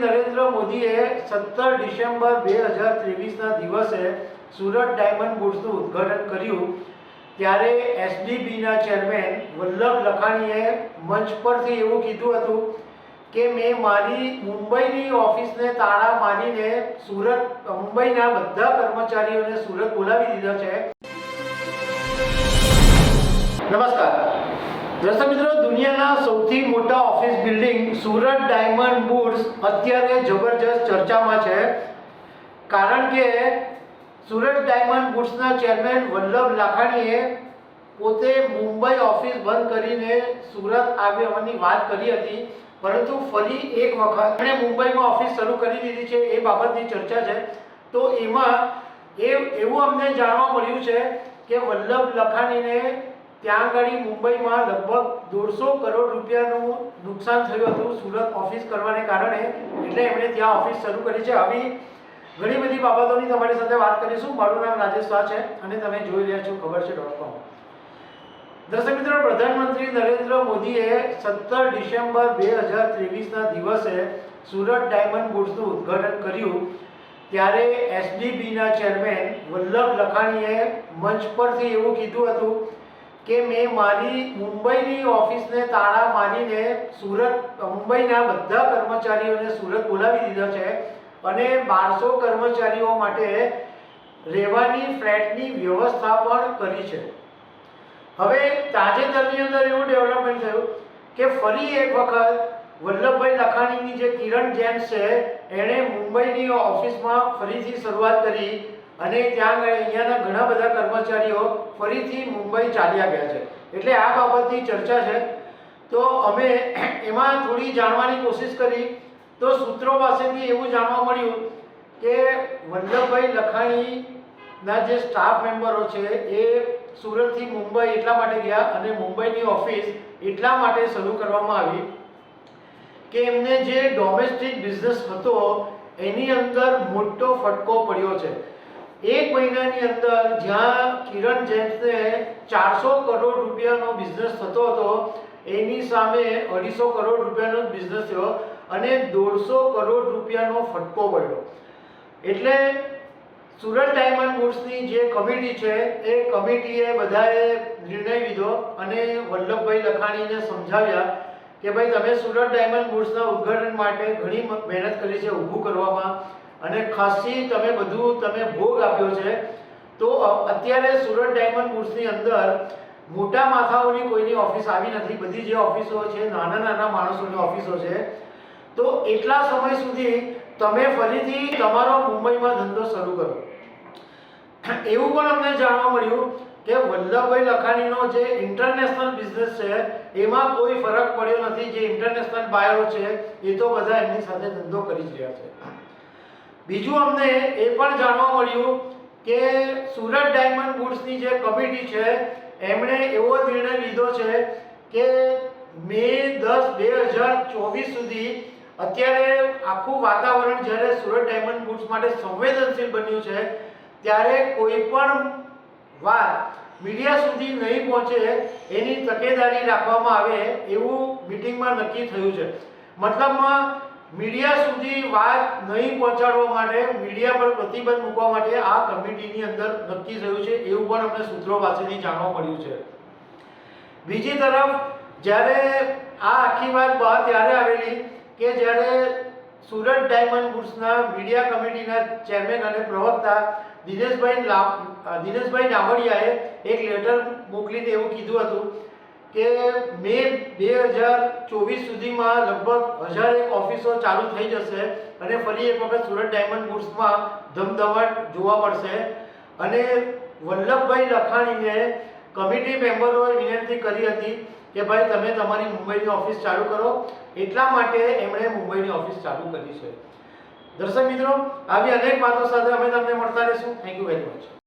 નરેન્દ્ર મોદીએ સત્તર ડિસેમ્બર બે હજાર ત્રેવીસના દિવસે સુરત ડાયમંડ બુટ્સનું ઉદ્ઘાટન કર્યું. ત્યારે એસડીબીના ચેરમેન વલ્લભ લખાણીએ મંચ પરથી એવું કીધું હતું કે, મેં મારી મુંબઈની ઓફિસને તાળા મારીને સુરત, મુંબઈના બધા કર્મચારીઓને સુરત બોલાવી દીધા છે. નમસ્કાર. દર્શક મિત્રો, દુનિયાના સુરત ડાયમંડ બુટ્સ અત્યારે જબરજસ્ત ચર્ચામાં છે. કારણ કે સુરત ડાયમંડ બુટ્સના ચેરમેન વલ્લભ લાખાણીએ પોતે મુંબઈ ઓફિસ બંધ કરીને સુરત આવવાની વાત કરી હતી. પરંતુ ફરી એક વખત એણે મુંબઈમાં ઓફિસ શરૂ કરી દીધી છે એ બાબતની ચર્ચા છે. તો એમાં એ એવું અમને જાણવા મળ્યું છે કે વલ્લભ લખાણીને ત્યાં આગળ મુંબઈમાં લગભગ દોઢસો કરોડ રૂપિયાનું નુકસાન થયું હતું સુરત ઓફિસ કરવાને કારણે. એટલે એમણે ત્યાં ઓફિસ શરૂ કરી છે. આવી ઘણી બધી બાબતોની તમારી સાથે વાત કરીશું. મારું નામ રાજેશ શાહ છે અને તમે જોઈ રહ્યા છો ખબર છે ડોટ કોમ દર્શક મિત્રો, પ્રધાનમંત્રી નરેન્દ્ર મોદીએ સત્તર ડિસેમ્બર બે હજાર ત્રેવીસના દિવસે સુરત ડાયમંડ બુટ્સનું ઉદ્ઘાટન કર્યું. ત્યારે એસડીબીના ચેરમેન વલ્લભ લખાણીએ મંચ પરથી એવું કીધું હતું કે મેં મારી મુંબઈની ઓફિસને તાળા મારીને સુરત, મુંબઈના બધા કર્મચારીઓને સુરત બોલાવી દીધા છે અને બારસો કર્મચારીઓ માટે રહેવાની ફ્લેટની વ્યવસ્થા પણ કરી છે. હવે તાજેતરની અંદર એવું ડેવલપમેન્ટ થયું કે ફરી એક વખત વલ્લભભાઈ લખાણીની જે કિરણ જેમ્સ છે, એણે મુંબઈની ઓફિસમાં ફરીથી શરૂઆત કરી અને ત્યાં અહીંયાના ઘણા બધા કર્મચારીઓ ફરીથી મુંબઈ ચાલ્યા ગયા છે. એટલે આ બાબતની ચર્ચા છે. તો અમે એમાં થોડી જાણવાની કોશિશ કરી. તો સૂત્રો પાસેથી એવું જાણવા મળ્યું કે વલ્લભભાઈ લખાણીના જે સ્ટાફ મેમ્બરો છે એ સુરતથી મુંબઈ એટલા માટે ગયા અને મુંબઈની ઓફિસ એટલા માટે શરૂ કરવામાં આવી કે એમને જે ડોમેસ્ટિક બિઝનેસ હતો એની અંદર મોટો ફટકો પડ્યો છે. એક મહિનાની અંદર જ્યાં કિરણ જેમ્સને ચારસો કરોડ રૂપિયાનો બિઝનેસ થતો હતો, એની સામે અઢીસો કરોડ રૂપિયાનો બિઝનેસ થયો અને દોઢસો કરોડ રૂપિયાનો ફટકો પડ્યો. એટલે સુરત ડાયમંડ બુટ્સની જે કમિટી છે, એ કમિટીએ બધાએ નિર્ણય લીધો અને વલ્લભભાઈ લખાણીને સમજાવ્યા કે ભાઈ, તમે સુરત ડાયમંડ બુટ્સના ઉદ્ઘાટન માટે ઘણી મહેનત કરી છે, ઊભું કરવામાં. અને ખાસી તમે બધું તમે ભોગ આપ્યો છે, તો અત્યારે સુરત ડાયમંડ બુટ્સની અંદર મોટા માથાઓની કોઈની ઓફિસ આવી નથી. બધી જે ઓફિસો છે, નાના નાના માણસોની ઓફિસો છે, તો એટલા સમય સુધી તમે ફરીથી તમારો મુંબઈમાં ધંધો શરૂ કરો. એવું પણ અમને જાણવા મળ્યું કે વલ્લભભાઈ લખાણીનો જે ઇન્ટરનેશનલ બિઝનેસ છે, એમાં કોઈ ફરક પડ્યો નથી. જે ઇન્ટરનેશનલ બાયરો છે, એ તો બધા એમની સાથે ધંધો કરી જ રહ્યા છે. બીજું અમને એ પણ જાણવા મળ્યું કે સુરત ડાયમંડ બુટ્સની જે કમિટી છે, એમણે એવો નિર્ણય લીધો છે કે મે દસ બે હજાર ચોવીસ સુધી અત્યારે આખું વાતાવરણ જ્યારે સુરત ડાયમંડ બુટ્સ માટે સંવેદનશીલ બન્યું છે, ત્યારે કોઈ પણ વાત મીડિયા સુધી નહીં પહોંચે એની તકેદારી રાખવામાં આવે એવું મિટિંગમાં નક્કી થયું છે. મતલબમાં મીડિયા સુધી વાત નહીં પહોંચાડવા માટે, મીડિયા પર પ્રતિબંધ મૂકવા માટે આ કમિટીની અંદર નક્કી થયું છે, એવું પણ અમને સૂત્રો પાસેથી જાણવા મળ્યું છે. બીજી તરફ, જ્યારે આ આખી વાત બહાર ત્યારે આવેલી કે જ્યારે સુરત ડાયમંડ બુટ્સના મીડિયા કમિટીના ચેરમેન અને પ્રવક્તા દિનેશભાઈ દિનેશભાઈ નાવડિયાએ એક લેટર મોકલીને એવું કીધું હતું કે મે બે હજાર ચોવીસ સુધીમાં લગભગ હજાર એક ઓફિસો ચાલુ થઈ જશે અને ફરી એક વખત સુરત ડાયમંડ બુટ્સમાં ધમધમાટ જોવા મળશે. અને વલ્લભભાઈ લખાણીને કમિટી મેમ્બરોએ વિનંતી કરી હતી કે ભાઈ તમે તમારી મુંબઈની ઓફિસ ચાલુ કરો. એટલા માટે એમણે મુંબઈની ઓફિસ ચાલુ કરી છે. દર્શક મિત્રો, આવી અનેક વાતો સાથે અમે તમને મળતા રહીશું. Thank you very much